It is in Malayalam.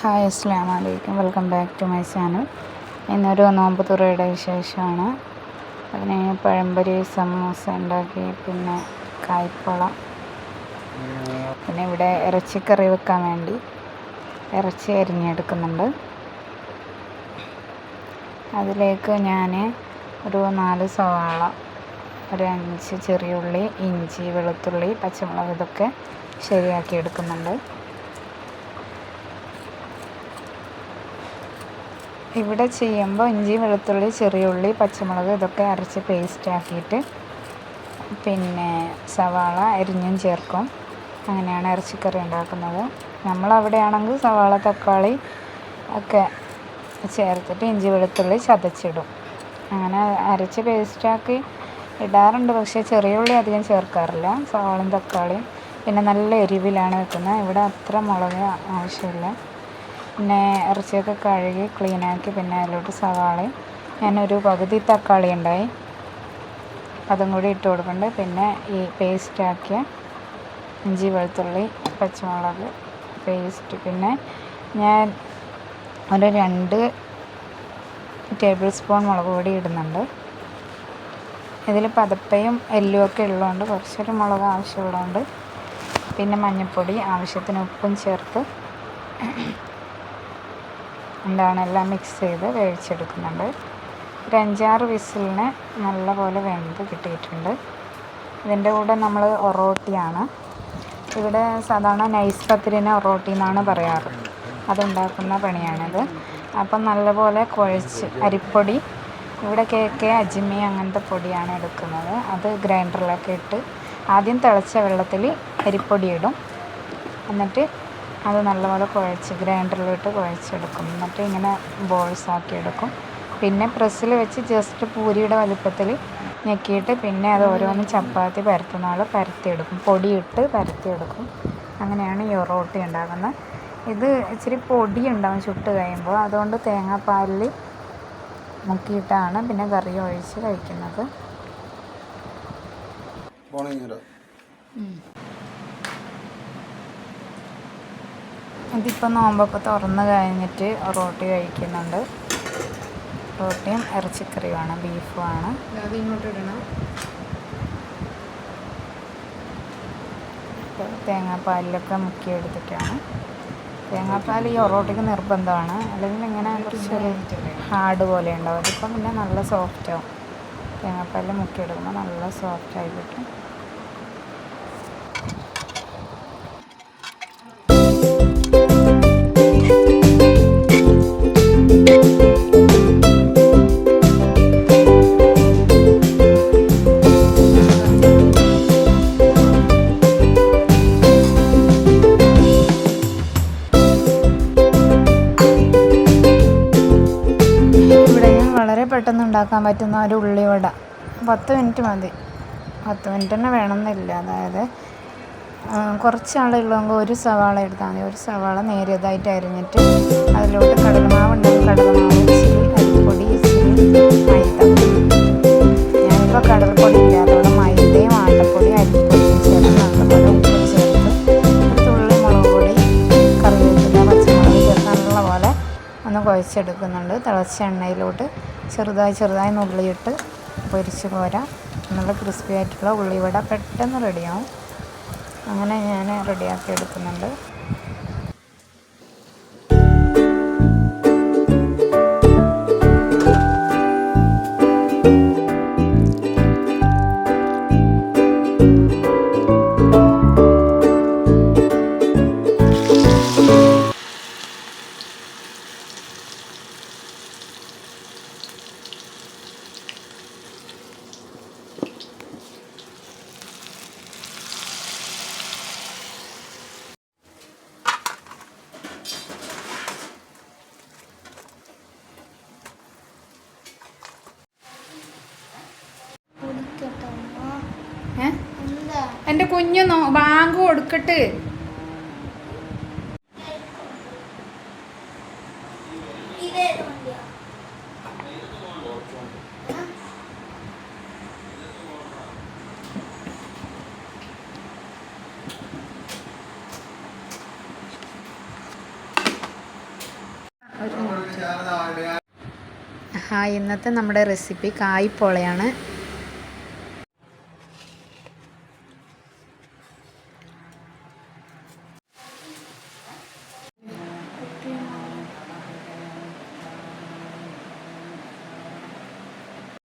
ഹായ് അസ്സാം വലൈക്കും welcome back to my channel. ഇന്നൊരു നോമ്പ് തുറയുടെ വിശേഷമാണ്. അതിന് പഴംപൊരി സമൂസ ഉണ്ടാക്കി പിന്നെ കായ്പ്പളം. പിന്നെ ഇവിടെ ഇറച്ചിക്കറി വെക്കാൻ വേണ്ടി ഇറച്ചി അരിഞ്ഞെടുക്കുന്നുണ്ട്. അതിലേക്ക് ഞാൻ ഒരു നാല് സവാള ഒരു അഞ്ച് ചെറിയുള്ളി ഇഞ്ചി വെളുത്തുള്ളി പച്ചമുളക് ഇതൊക്കെ ശരിയാക്കി എടുക്കുന്നുണ്ട്. ഇവിടെ ചെയ്യുമ്പോൾ ഇഞ്ചി വെളുത്തുള്ളി ചെറിയ ഉള്ളി പച്ചമുളക് ഇതൊക്കെ അരച്ച് പേസ്റ്റ് ആക്കിയിട്ട് പിന്നെ സവാള അരിഞ്ഞും ചേർക്കും. അങ്ങനെയാണ് ഇറച്ചിക്കറി ഉണ്ടാക്കുന്നത്. നമ്മളവിടെയാണെങ്കിൽ സവാള തക്കാളി ഒക്കെ ചേർത്തിട്ട് ഇഞ്ചി വെളുത്തുള്ളി ചതച്ചിടും. അങ്ങനെ അരച്ച് പേസ്റ്റാക്കി ഇടാറുണ്ട് പക്ഷേ ചെറിയ ഉള്ളി അധികം ചേർക്കാറില്ല. സവാളയും തക്കാളിയും പിന്നെ നല്ല എരിവിലാണ് വെക്കുന്നത്. ഇവിടെ അത്ര മുളക് ആവശ്യമില്ല. പിന്നെ ഇറച്ചിയൊക്കെ കഴുകി ക്ലീനാക്കി പിന്നെ അതിലോട്ട് സവാളയും ഞാനൊരു പകുതി തക്കാളി ഉണ്ടായി. അതും കൂടി ഇട്ട് കൊടുക്കുന്നുണ്ട് പിന്നെ ഈ പേസ്റ്റാക്കിയ ഇഞ്ചി വെളുത്തുള്ളി പച്ചമുളക് പേസ്റ്റ് പിന്നെ ഞാൻ ഒരു രണ്ട് ടേബിൾ സ്പൂൺ മുളക് പൊടി ഇടുന്നുണ്ട്. ഇതിൽ പതപ്പയും എല്ലും ഒക്കെ ഉള്ളതുകൊണ്ട് കുറച്ചൊരു മുളക് ആവശ്യമുള്ളതുകൊണ്ട് പിന്നെ മഞ്ഞൾപ്പൊടി ആവശ്യത്തിന് ഉപ്പും ചേർത്ത് എന്താണ് എല്ലാം മിക്സ് ചെയ്ത് വേവിച്ചെടുക്കുന്നുണ്ട് ഒരു അഞ്ചാറ് വിസിലിന് നല്ലപോലെ വെന്ത് കിട്ടിയിട്ടുണ്ട്. ഇതിന്റെ കൂടെ നമ്മൾ ഒറോട്ടിയാണ്. ഇവിടെ സാധാരണ നൈസ് പത്തിരിനെ ഒറോട്ടി എന്നാണ് പറയാറ്. അതുണ്ടാക്കുന്ന പണിയാണിത്. അപ്പം നല്ലപോലെ കുഴച്ച് അരിപ്പൊടി ഇവിടെ കേക്ക് അജിമി അങ്ങനത്തെ പൊടിയാണ് എടുക്കുന്നത്. അത് ഗ്രൈൻഡറിലൊക്കെ ഇട്ട് ആദ്യം തിളച്ച വെള്ളത്തിൽ അരിപ്പൊടി ഇടും. എന്നിട്ട് അത് നല്ലപോലെ കുഴച്ച് ഗ്രൈൻഡറിലിട്ട് കുഴച്ചെടുക്കും. എന്നിട്ട് ഇങ്ങനെ ബോൾസ് ആക്കി എടുക്കും പിന്നെ പ്രസ്സിൽ വെച്ച് ജസ്റ്റ് പൂരിയുടെ വലുപ്പത്തിൽ ഞെക്കിയിട്ട് പിന്നെ അത് ഓരോന്ന് ചപ്പാത്തി പരത്തുന്ന ആൾ പരത്തിയെടുക്കും. പൊടിയിട്ട് പരത്തിയെടുക്കും. അങ്ങനെയാണ് ഈ ഒറോട്ടി ഉണ്ടാകുന്നത്. ഇത് ഇച്ചിരി പൊടി ഉണ്ടാവും ചുട്ട് കഴിയുമ്പോൾ. അതുകൊണ്ട് തേങ്ങാപ്പാലിൽ മുക്കിയിട്ടാണ് പിന്നെ കറി ഒഴിച്ച് കഴിക്കുന്നത്. ഇതിപ്പോൾ നോമ്പൊക്കെ തുറന്ന് കഴിഞ്ഞിട്ട് റോട്ടി കഴിക്കുന്നുണ്ട്. റോട്ടിയും ഇറച്ചിക്കറിയുമാണ് ബീഫുമാണ്. അത് ഇങ്ങോട്ട് ഇടണം. തേങ്ങാപ്പാലിലൊക്കെ മുക്കിയെടുത്തിട്ടാണ്. തേങ്ങാപ്പാൽ ഈ ഒറോട്ടിക്ക് നിർബന്ധമാണ്. അല്ലെങ്കിൽ ഇങ്ങനെ കുറച്ച് ഹാർഡ് പോലെ ഉണ്ടാവും. അതിപ്പം പിന്നെ നല്ല സോഫ്റ്റാവും. തേങ്ങാപ്പാലിൽ മുക്കിയെടുക്കുമ്പോൾ നല്ല സോഫ്റ്റായി കിട്ടും. ഉണ്ടാക്കാൻ പറ്റുന്ന ഒരു ഉള്ളിവട. പത്ത് മിനിറ്റ് മതി. പത്ത് മിനിറ്റ് തന്നെ വേണമെന്നില്ല. അതായത് കുറച്ച് ഒരു സവാള എടുത്താൽ മതി. ഒരു സവാള നേരിയതായിട്ട് അരിഞ്ഞിട്ട് അതിലോട്ട് കടലമാവ് ഉണ്ടെങ്കിൽ കടലമാവ് ഇച്ചിരി അരിപ്പൊടി മൈദ. ഞാനിപ്പോൾ കടൽപ്പൊടി മൈദയും ആട്ടപ്പൊടി അരിപ്പൊടിയും ചേർത്ത് നല്ലപോലെ ഉപ്പ് ചേർത്ത് തുള്ളി മുളക് പൊടി പച്ചമുളക് ചേർത്ത് നല്ലപോലെ ഒന്ന് കുഴച്ചെടുക്കുന്നുണ്ട്. തിളച്ച എണ്ണയിലോട്ട് ചെറുതായി ചെറുതായി നുള്ളിയിട്ട് പൊരിച്ച് പോരാ. നല്ല ക്രിസ്പി ആയിട്ടുള്ള ഉള്ളിവട പെട്ടെന്ന് റെഡിയാവും അങ്ങനെ ഞാൻ റെഡിയാക്കി എടുക്കുന്നുണ്ട്. എന്റെ കുഞ്ഞു നോ ബാങ്ക് കൊടുക്കട്ട്. ഹായ് ഇന്നത്തെ നമ്മുടെ റെസിപ്പി കായ്പോളയാണ്.